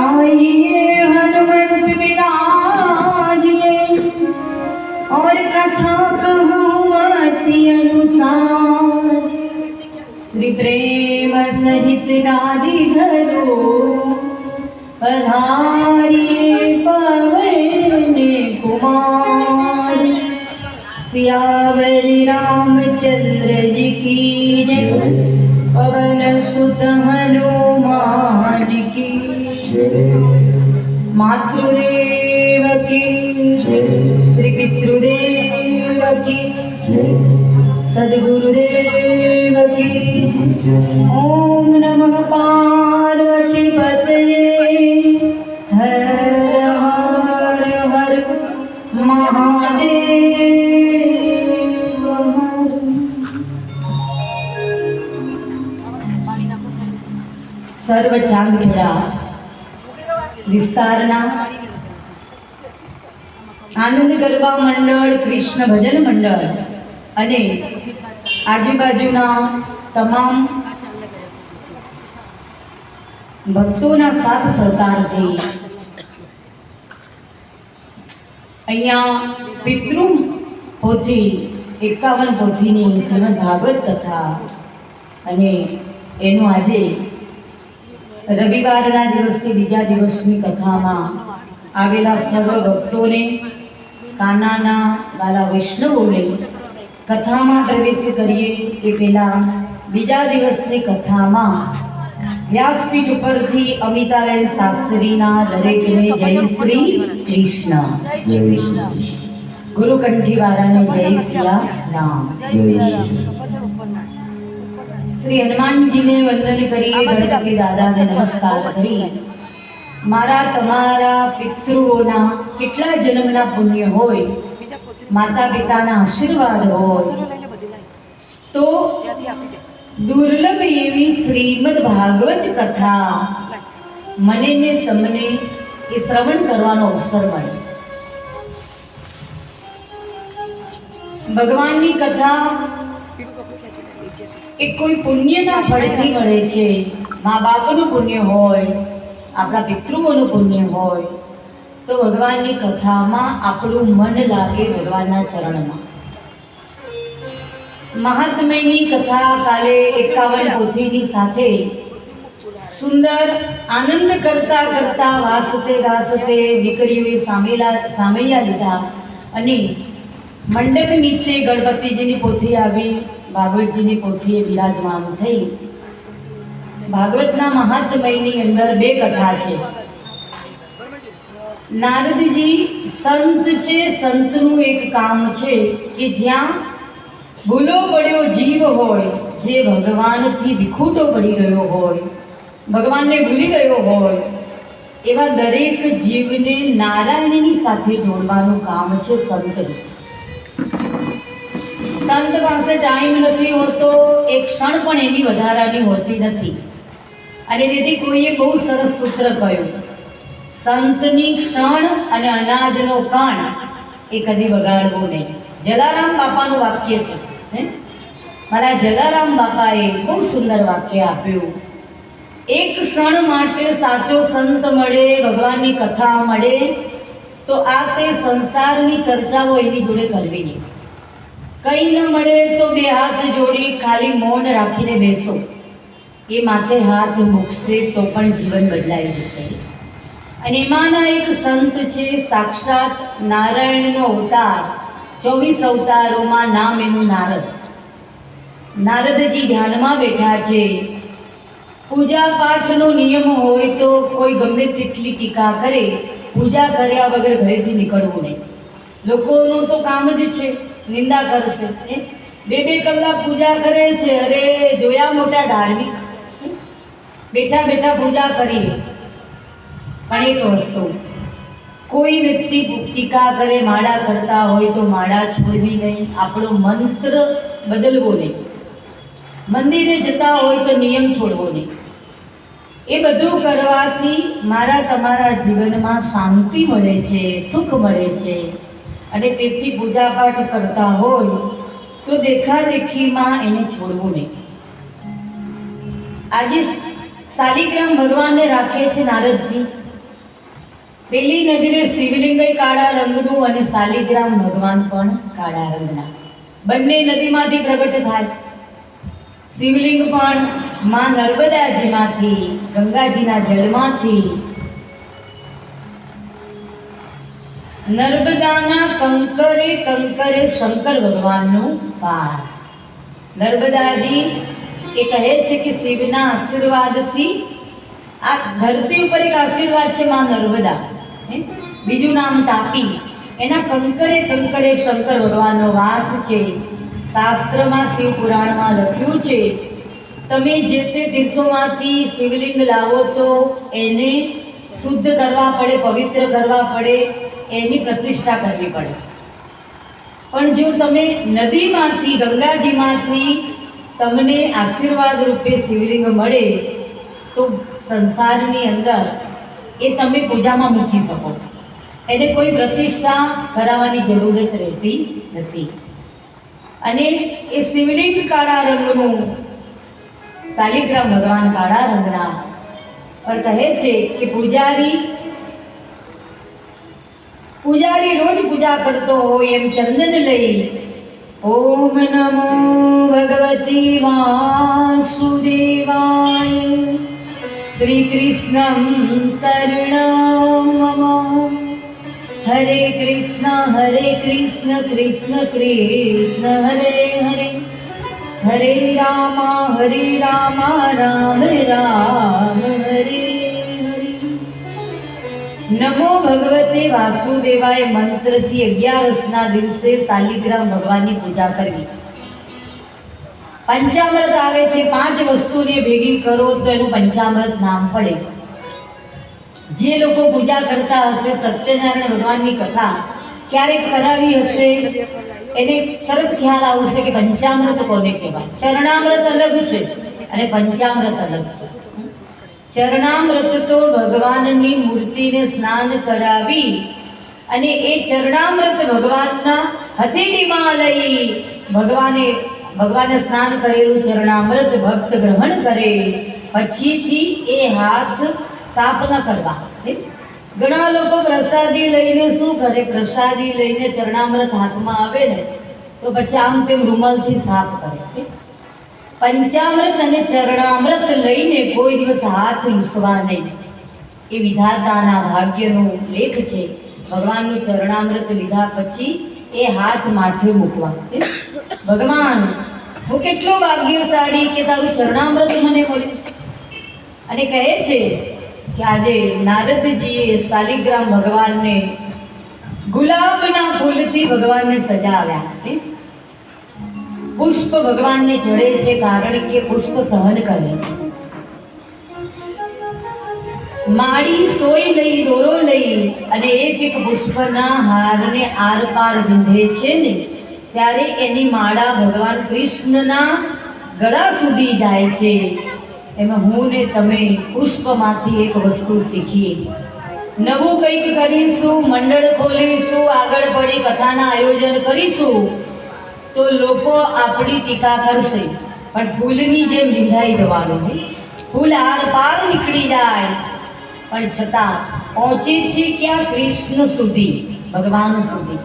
आइए हनुमंत विराजिए और कथा कहूँ अति अनुसार श्री प्रेम सहित नादी धरो पधारिए पवन कुमार सियावर रामचंद्र जी की जय पवन सुत हनुमान की मातृदेवकी त्रिपितृदेवकी सद्गुरुदेवकी ॐ नमः पार्वती पतये हर हर हर महादेव सर्व વિસ્તારના આનંદ ગરબા મંડળ, કૃષ્ણ ભજન મંડળ અને આજુબાજુના તમામ ભક્તોના સાથ સહકારથી અહીંયા પિતૃ પોથી, એકાવન પોથીની શ્રીમદ ભાગવત કથા અને એનું આજે રવિવારના દિવસથી બીજા દિવસની કથામાં આવેલા સર્વ ભક્તોને કાનાના વાલા વૈષ્ણવોને કથામાં પ્રવેશ કરીએ એ પહેલાં બીજા દિવસની કથામાં વ્યાસપીઠ ઉપરથી અમિતાબેન શાસ્ત્રીના દરેકને જય શ્રી કૃષ્ણ. જય કૃષ્ણ. ગુરુકંઠીવાળાને જય શ્રી રામ. શ્રી હનુમાનજીને વંદન કરી ગણપતિ દાદાને નમસ્કાર કરી. મારા તમારા પિતૃઓના કેટલા જન્મના પુણ્ય હોય માતા પિતાના આશીર્વાદ હોય તો દુર્લભ એવી શ્રીમદ ભાગવત કથા મને ને તમને એ શ્રવણ કરવાનો અવસર મળે. ભગવાનની કથા એ કોઈ પુણ્યના ફળથી મળે છે. મા બાપનું પુણ્ય હોય, આપણા પિતૃઓનું પુણ્ય હોય, તો ભગવાનની કથામાં આપણું મન લાગે ભગવાનના ચરણમાં. મહાત્મયની કથા કાલે એકાવન પોથીની સાથે સુંદર આનંદ કરતા કરતા વાસતે વાસતે દીકરીઓએ સામેલા સામૈયા લીધા અને મંડપ નીચે ગણપતિજીની પોથી આવી. ભાગવતજીની પોથીએ બિરાજમાન થઈ. ભાગવતના મહાત્મયની અંદર બે કથા છે. નારદજી સંત છે, સંતનું એક કામ છે કે જ્યાં ભૂલો પડ્યો જીવ હોય, જે ભગવાનથી વિખૂટો પડી ગયો હોય, ભગવાનને ભૂલી ગયો હોય, એવા દરેક જીવને નારાયણની સાથે જોડવાનું કામ છે સંતનું. સંત પાસે ટાઈમ નથી હોતો એક ક્ષણ પણ એની વધારાની હોતી નથી. અને તેથી કોઈએ બહુ સરસ સૂત્ર કહ્યું. સંતની ક્ષણ અને અનાજનો કાણ એ કદી વગાડવો નહીં. જલારામ બાપાનું વાક્ય છે, હે? મારા જલારામ બાપાએ બહુ સુંદર વાક્ય આપ્યું. એક ક્ષણ માટે સાચો સંત મળે, ભગવાનની કથા મળે, તો આ તે સંસારની ચર્ચાઓ એની જોડે કરવી નહીં. કંઈ ન મળે તો બે હાથ જોડી ખાલી મૌન રાખીને બેસો. એ માટે હાથ મૂકશે તો પણ જીવન બદલાઈ જશે. અને એમાંના એક સંત છે સાક્ષાત નારાયણનો અવતાર, ચોવીસ અવતારોમાં નામ એનું નારદ. નારદજી ધ્યાનમાં બેઠા છે. પૂજા પાઠનો નિયમ હોય તો કોઈ ગમે તેટલી ટીકા કરે, પૂજા કર્યા વગર ઘરેથી નીકળવું નહીં. લોકોનું તો કામ જ છે. નિંદા કરશે? બે બે કલાક પૂજા કરે છે, અરે જોયા મોટા ધાર્મિક? બેઠા બેઠા પૂજા કરીએ. પણ એક વસ્તુ, કોઈ વ્યક્તિ ટીકા કરે, માળા કરતા હોય તો માળા છોડવી નહીં. આપણો મંત્ર બદલવો નહીં. મંદિરે જતા હોય તો નિયમ છોડવો નહીં. એ બધું કરવાથી મારા તમારા જીવનમાં શાંતિ મળે છે, સુખ મળે છે. અને તેથી પૂજાપાઠ કરતા હોય, તો દેખાદેખીમાં એને છોડવું નહીં. આજે શાલિગ્રામ ભગવાનને રાખે છે નારદજી. પેલી નજરે શિવલિંગ કાળા રંગનું અને શાલિગ્રામ ભગવાન પણ કાળા રંગના. બંને નદીમાંથી પ્રગટ થાય. શિવલિંગ પણ માં નર્મદાજીમાંથી, ગંગાજીના જળમાંથી નર્મદાના કંકરે કંકરે શંકર ભગવાનનું વાસ નર્મદાજી એ કહે છે કે શિવના આશીર્વાદથી આ ધરતી ઉપર એક આશીર્વાદ છે માં નર્મદા. બીજું નામ તાપી. એના કંકરે કંકરે શંકર ભગવાનનો વાસ છે. શાસ્ત્રમાં શિવ પુરાણમાં લખ્યું છે, તમે જે તે તીર્થોમાંથી શિવલિંગ લાવો તો એને શુદ્ધ કરવા પડે, પવિત્ર કરવા પડે એની પ્રતિષ્ઠા કરવી પડે. પણ જો તમે નદીમાંથી, ગંગાજીમાંથી તમને આશીર્વાદ રૂપે શિવલિંગ મળે, તો સંસારની અંદર એ તમે પૂજામાં મૂકી શકો. એને કોઈ પ્રતિષ્ઠા કરાવવાની જરૂરત રહેતી નથી. અને એ શિવલિંગ કાળા રંગનું, શાલિગ્રામ ભગવાન કાળા રંગના પણ કહે છે કે પૂજારી પૂજારી રોજ પૂજા કરતો હોય એમ ચંદન લઈ. ઓમ નમો ભગવતી વાસુદેવાય. શ્રી કૃષ્ણ શરણમ હરે કૃષ્ણ હરે કૃષ્ણ કૃષ્ણ કૃષ્ણ, હરે હરે. હરે રામ હરે રામ રામ રામ, હરે નમો ભગવતે વાસુદેવાય મંત્રથી અગિયારસના દિવસે શાલિગ્રામ ભગવાનની પૂજા કરવી. પંચામૃત આવે છે, પાંચ વસ્તુને ભેગી કરો તો એનું પંચામૃત નામ પડે. જે લોકો પૂજા કરતા હશે, સત્યનારાયણ ભગવાનની કથા ક્યારેક કરાવી હશે, એને તરત ખ્યાલ આવશે કે પંચામૃત કોને કહેવાય? ચરણામૃત અલગ છે અને પંચામૃત અલગ છે. ચરણામૃત તો ભગવાનની મૂર્તિને સ્નાન કરાવી અને એ ચરણામૃત ભગવાનના હથેળીમાં લઈ ભગવાને ભગવાને સ્નાન કરેલું ચરણામૃત ભક્ત ગ્રહણ કરે પછીથી એ હાથ સાફ ન કરવા? ઘણા લોકો પ્રસાદી લઈને શું કરે પ્રસાદી લઈને ચરણામૃત હાથમાં આવે ને, તો પછી આમ તેમ રૂમાલથી સાફ કરે હે? પંચામૃત અને ચરણામૃત લઈને કોઈ દિવસ હાથ લૂસવા નહીં એ વિધાતાના ભાગ્યનો લેખ છે ભગવાનનું ચરણામૃત લીધા પછી એ હાથ માથે મૂકવા? ભગવાન, હું કેટલો ભાગ્યશાળી કે તારું ચરણામૃત મને મળ્યું અને કહે છે કે આજે નારદજીએ શાલિગ્રામ ભગવાનને ગુલાબના ફૂલથી ભગવાનને સજાવ્યા? પુષ્પ ભગવાનને જડે છે કારણ કે પુષ્પ સહન કરે છે. માળી સોય લઈ દોરો લઈ અને એક એક પુષ્પના હારને આરપાર વિંધે છે ને, ત્યારે એની માળા ભગવાન કૃષ્ણના ગળા સુધી જાય છે. એમાં હું ને તમે પુષ્પમાંથી એક વસ્તુ શીખીએ. નવું કંઈક કરીશું, મંડળ ખોલીશું, આગળ પડી કથાના આયોજન કરીશું તો લોકો આપણી ટીકા કરશે. પણ ફૂલની જેમ રીંધાઈ જવાનું છે ફૂલ આરપાર નીકળી જાય. પણ છતાં પહોંચે છે ક્યાં કૃષ્ણ સુધી? ભગવાન સુધી.